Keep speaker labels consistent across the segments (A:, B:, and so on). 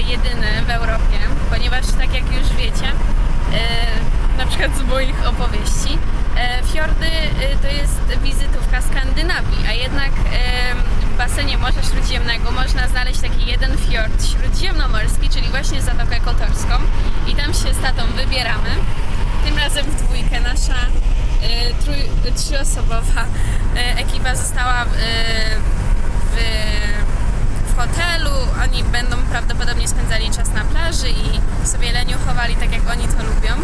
A: jedyny w Europie, ponieważ tak jak już wiecie, e, na przykład z moich opowieści, e, fiordy e, to jest wizytówka Skandynawii, a jednak w basenie Morza Śródziemnego można znaleźć taki jeden fiord śródziemnomorski, czyli właśnie Zatokę Kotorską i tam się z tatą wybieramy. Tym razem w dwójkę nasza trój, trzyosobowa ekipa została e, w, w hotelu. Oni będą prawdopodobnie spędzali czas na plaży i sobie leniuchowali tak jak oni to lubią.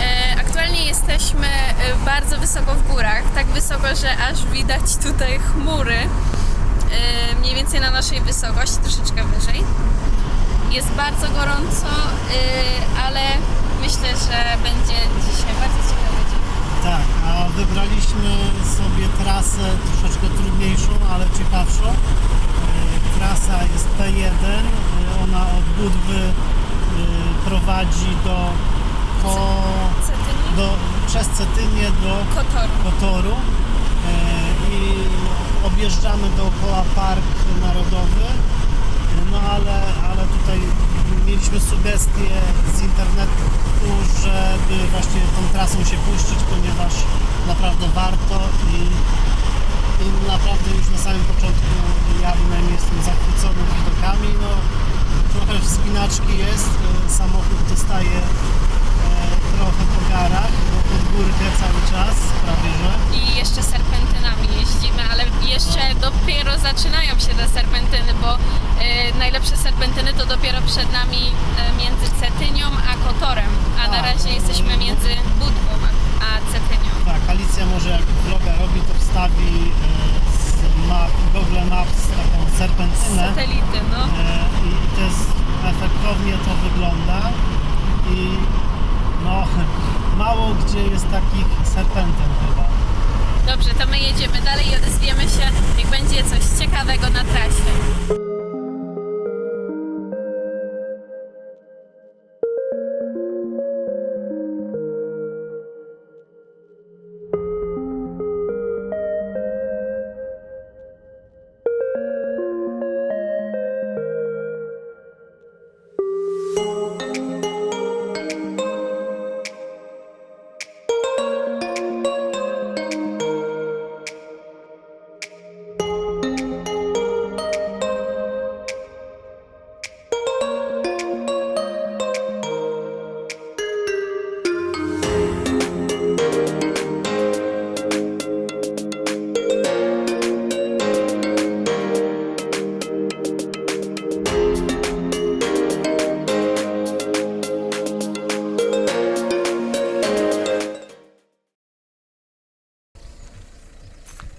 A: E, Aktualnie jesteśmy e, bardzo wysoko w górach, tak wysoko, że aż widać tutaj chmury, e, mniej więcej na naszej wysokości, troszeczkę wyżej. Jest bardzo gorąco, ale myślę, że będzie dzisiaj bardzo ciekawy dzień.
B: Tak, a wybraliśmy sobie trasę troszeczkę trudniejszą, ale ciekawszą. Trasa jest P1, e, ona od Budwy e, prowadzi do, ko,
A: Cetyni?
B: do przez Cetynię do
A: Kotor.
B: Kotoru e, i objeżdżamy dookoła Park Narodowy. No ale, ale tutaj mieliśmy sugestie z internetu, żeby właśnie tą trasą się puścić, ponieważ naprawdę warto i, i naprawdę już na samym początku jestem zachwycony widokami. No, trochę wspinaczki jest, e, samochód dostaje e, trochę po garach, bo pod górkę cały czas prawie że.
A: I jeszcze serpentynami jeździmy, ale jeszcze dopiero zaczynają się te serpentyny, bo e, najlepsze serpentyny to dopiero przed nami między Cetynią a Kotorem, a na
B: Tak.
A: razie jesteśmy między Budwą a Cetynią.
B: Tak, Alicja może jak vloga robi, to wstawi z map, Google Maps taką serpentynę.
A: Satelity, no.
B: E, I to jest efektownie to wygląda i no mało gdzie jest takich serpentyn chyba.
A: Dobrze, to my jedziemy dalej i odezwiemy się, jak będzie coś ciekawego na trasie.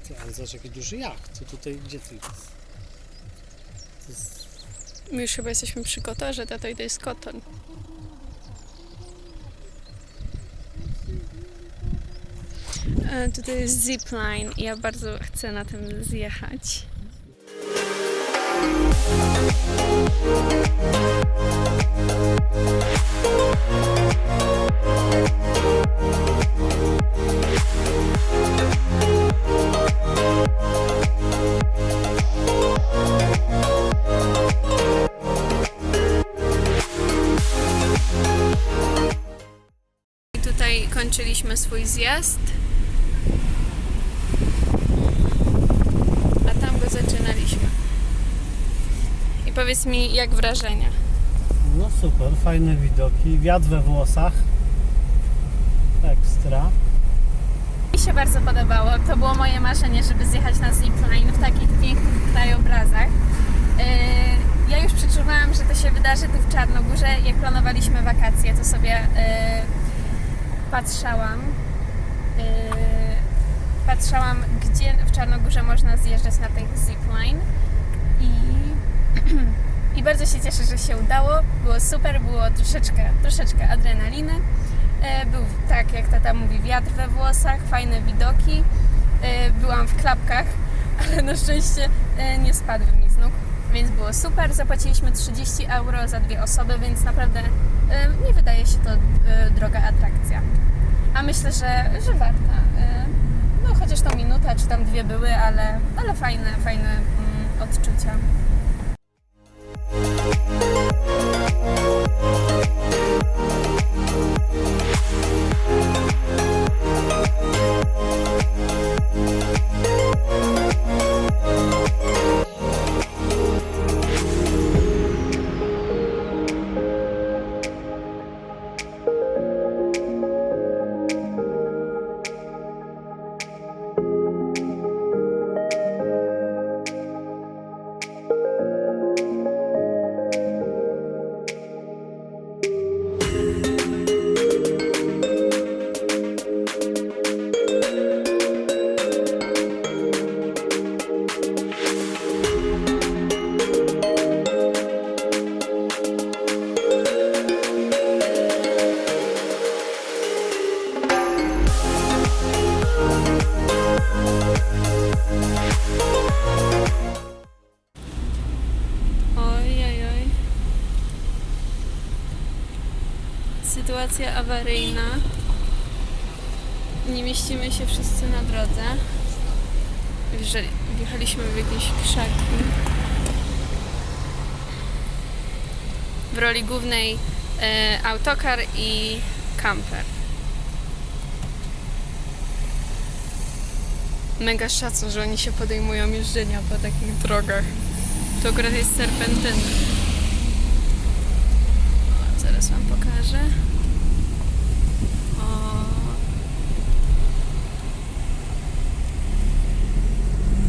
B: Ty, ale zobacz jaki duży jacht, co tutaj, gdzie ty jest? To
A: My już chyba jesteśmy przy Kotorze, tato i to jest Kotor. E, Tutaj jest zipline i ja bardzo chcę na tym zjechać. Tutaj kończyliśmy swój zjazd. A tam go zaczynaliśmy. I powiedz mi, jak wrażenia?
B: no super, fajne widoki, wiatr we włosach. Ekstra.
A: Mi się bardzo podobało. To było moje marzenie, żeby zjechać na zipline w takich pięknych krajobrazach. Yy, Ja już przeczuwałam, że to się wydarzy tu w Czarnogórze. Jak planowaliśmy wakacje, to sobie yy, patrzałam. Yy, Patrzałam, gdzie w Czarnogórze można zjeżdżać na tych zipline. I, I bardzo się cieszę, że się udało. Było super, było troszeczkę, troszeczkę adrenaliny. E, Był, tak jak tata mówi, wiatr we włosach, fajne widoki. E, Byłam w klapkach, ale na szczęście e, nie spadły mi z nóg, więc było super. Zapłaciliśmy 30 euro za dwie osoby, więc naprawdę nie wydaje się to e, droga atrakcja. A myślę, że, że warta. No chociaż tą minutę czy tam dwie były, ale, ale fajne, fajne mm, odczucia. Sytuacja awaryjna. Nie mieścimy się wszyscy na drodze. Wjechaliśmy w jakieś krzaki. W roli głównej e, autokar i kamper. Mega szacun, że oni się podejmują jeżdżenia po takich drogach. To akurat jest serpentyna. Zaraz wam pokażę. O.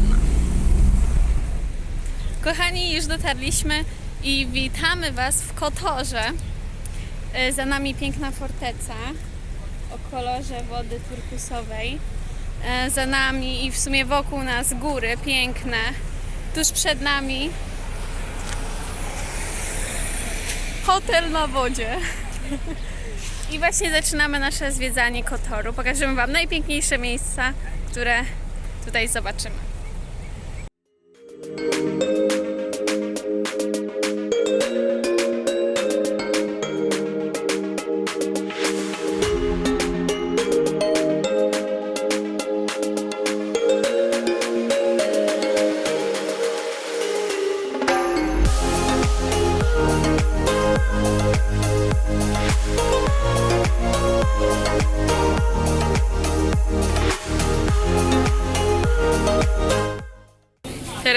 A: No. Kochani, już dotarliśmy i witamy Was w Kotorze. E, Za nami piękna forteca o kolorze wody turkusowej. E, Za nami i w sumie wokół nas góry piękne. Tuż przed nami hotel na wodzie. I właśnie zaczynamy nasze zwiedzanie Kotoru. Pokażemy Wam najpiękniejsze miejsca, które tutaj zobaczymy.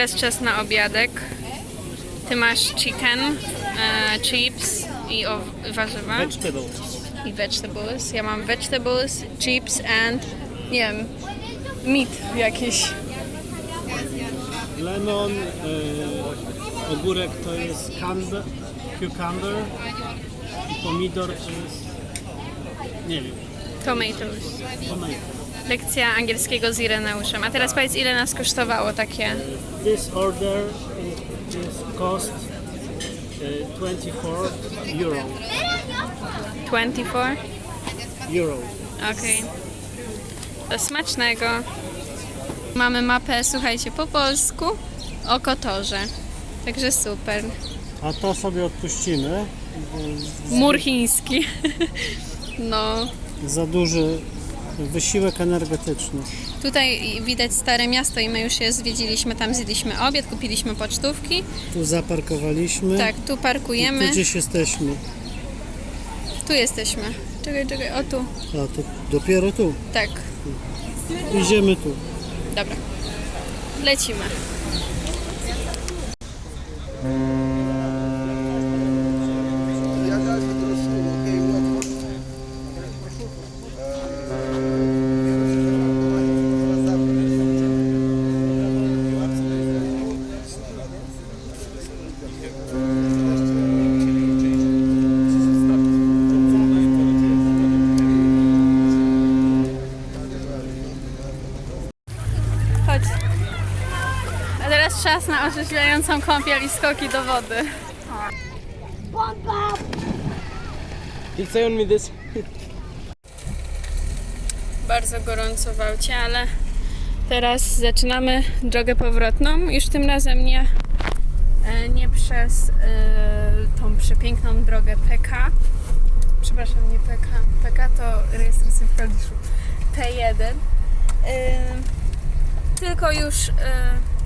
A: Teraz czas na obiadek. Ty masz chicken, e, chips i warzywa.
B: Vegetables.
A: I vegetables. Ja mam vegetables, chips and nie wiem, meat jakiś.
B: Lemon, e, ogórek to jest cucumber i pomidor to jest, nie wiem,
A: Tomatoes.
B: tomato.
A: Lekcja angielskiego z Ireneuszem. A teraz powiedz, ile nas kosztowało takie?
B: This order is, is cost uh, 24 euro.
A: 24?
B: Euro.
A: Okej. Do smacznego. Mamy mapę, słuchajcie, po polsku o Kotorze. Także super.
B: A to sobie odpuścimy. bo
A: Mur chiński. No.
B: Za duży wysiłek energetyczny.
A: Tutaj widać stare miasto i my już je zwiedziliśmy. Tam zjedliśmy obiad, kupiliśmy pocztówki.
B: Tu zaparkowaliśmy.
A: Tak, tu
B: Tu
A: parkujemy.
B: gdzieś jesteśmy.
A: Tu jesteśmy. Czekaj, czekaj, o tu.
B: A to dopiero tu.
A: Tak,
B: Idziemy tu.
A: dobra. Lecimy. Czas na orzeźwiającą kąpiel i skoki do wody.
C: He'll say on me this.
A: Bardzo gorąco w aucie, ale teraz zaczynamy drogę powrotną. Już tym razem nie, e, nie przez e, tą przepiękną drogę PK. Przepraszam, nie PK. PK to rejestracja w Kaliszu. P1. E, tylko już e,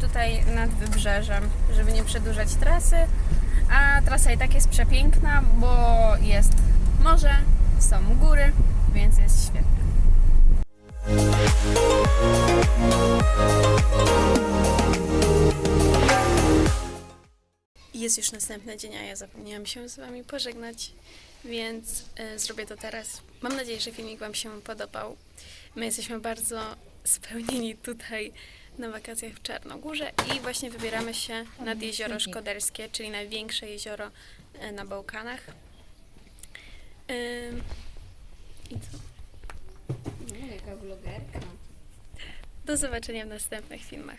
A: tutaj nad wybrzeżem, żeby nie przedłużać trasy. A trasa i tak jest przepiękna, bo jest morze, są góry, więc jest świetnie. Jest już następny dzień, a ja zapomniałam się z Wami pożegnać, więc e, zrobię to teraz. Mam nadzieję, że filmik Wam się podobał. My jesteśmy bardzo spełnieni tutaj na wakacjach w Czarnogórze i właśnie wybieramy się nad jezioro Szkoderskie, czyli największe jezioro e, na Bałkanach. Ym, I co?
D: No, jaka vlogerka.
A: Do zobaczenia w następnych filmach.